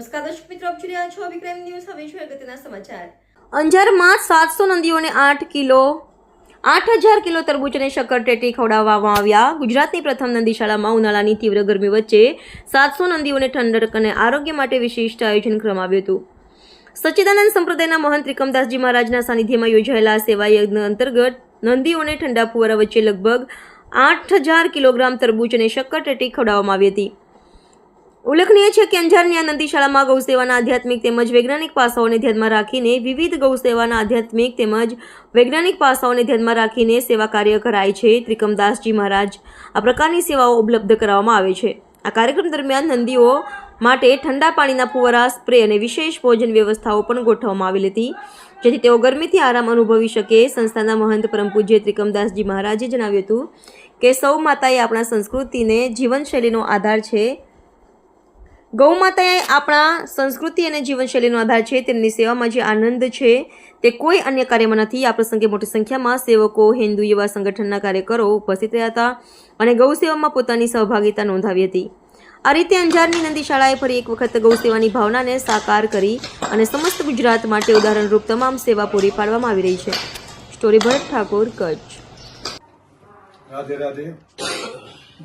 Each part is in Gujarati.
નમસ્કાર દર્શક મિત્રો, આપ જોઈ રહ્યા છો વિક્રમ ન્યૂઝ. હવે જોઈએ અગત્યના સમાચાર. અંજારમાં સાતસો નંદીઓને આઠ કિલો, આઠ હજાર કિલો તરબૂચ અને શક્કર ટેટી ખવડાવવામાં આવ્યા. ગુજરાતની પ્રથમ નદીશાળામાં ઉનાળાની તીવ્ર ગરમી વચ્ચે સાતસો નંદીઓને ઠંડક અને આરોગ્ય માટે વિશિષ્ટ આયોજન કરવામાં આવ્યું હતું. સચ્ચિદાનંદ સંપ્રદાયના મહંત ત્રિકમદાસજી મહારાજના સાનિધ્યમાં યોજાયેલા સેવા યજ્ઞ અંતર્ગત નંદીઓને ઠંડા ફુવારા વચ્ચે લગભગ આઠ હજાર કિલોગ્રામ તરબૂચ અને શક્કર ટેટી ખવડાવવામાં આવી હતી. ઉલ્લેખનીય છે કે અંજારની આ નંદી શાળામાં ગૌસેવાના આધ્યાત્મિક તેમજ વૈજ્ઞાનિક પાસાઓને ધ્યાનમાં રાખીને વિવિધ ગૌસેવાના આધ્યાત્મિક તેમજ વૈજ્ઞાનિક પાસાઓને ધ્યાનમાં રાખીને સેવા કાર્ય કરાય છે. ત્રિકમદાસજી મહારાજ આ પ્રકારની સેવાઓ ઉપલબ્ધ કરાવવામાં આવે છે. આ કાર્યક્રમ દરમિયાન નંદીઓ માટે ઠંડા પાણીના ફુવારા, સ્પ્રે અને વિશેષ ભોજન વ્યવસ્થાઓ પણ ગોઠવવામાં આવેલી હતી. જેથી તેઓ ગરમીથી આરામ અનુભવી શકે. સંસ્થાના મહંત પરમ પૂજ્ય ત્રિકમદાસજી મહારાજે જણાવ્યું હતું કે સૌ માતાએ આપણા સંસ્કૃતિને જીવનશૈલીનો આધાર છે. ગૌ માતાએ આપણા સંસ્કૃતિ અને જીવનશૈલીનો આધાર છે, તેમની સેવામાં જે આનંદ છે, તે કોઈ અન્ય કાર્યમાં નથી. આ પ્રસંગે મોટી સંખ્યામાં સેવકો, હિન્દુ યુવા સંગઠનના કાર્યકરો ઉપસ્થિત રહ્યા હતા અને ગૌ સેવામાં પોતાની સહભાગિતા નોંધાવી હતી. આ રીતે અંજારની નંદી શાળાએ ફરી એક વખત ગૌ સેવાની ભાવનાને સાકાર કરી અને સમસ્ત ગુજરાત માટે ઉદાહરણરૂપ તમામ સેવા પૂરી પાડવામાં આવી રહી છે. સ્ટોરી ભરત ઠાકોર કચ્છ. રાધે રાધે.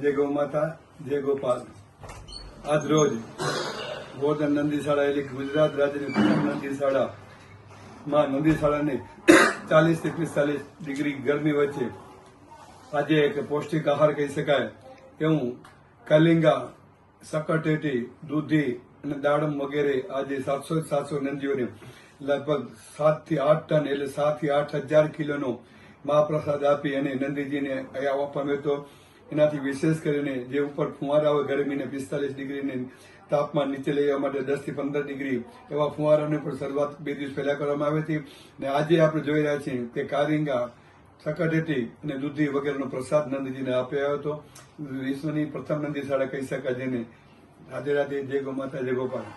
જય ગૌ માતા, જય ગોપાલ. આજ રોજ ગોર્ધન નંદી શાળા એટલે ગુજરાત રાજ્યની પ્રથમ નંદી શાળા માં નંદી શાળાને ચાલીસથી પિસ્તાલીસ ડિગ્રી ગરમી વચ્ચે આજે એક પૌષ્ટિક આહાર કહી શકાય એવું કલિંગા સકટેટી દૂધી અને દાડમ વગેરે આજે સાતસો સાતસો નંદીઓને લગભગ સાતથી આઠ ટન એટલે સાતથી આઠ હજાર કિલોનો મહાપ્રસાદ આપી અને નંદીજીને આપવામાં હતો. એનાથી વિશેષ કરીને જે ઉપર ફુવારા હોય ગરમીને પિસ્તાલીસ ડિગ્રીને તાપમાન નીચે લેવા માટે દસથી પંદર ડિગ્રી એવા ફુવારાની પણ શરૂઆત બે દિવસ પહેલા કરવામાં આવી હતી. અને આજે આપણે જોઈ રહ્યા છીએ કે કારિંગા સકટેટી અને દૂધી વગેરેનો પ્રસાદ નંદીજીને આપ્યો હતો. વિશ્વની પ્રથમ નંદી શાળા કહી શકાય જેને રાધે રાધે, જય ગો માતા, જય ગોપાલ.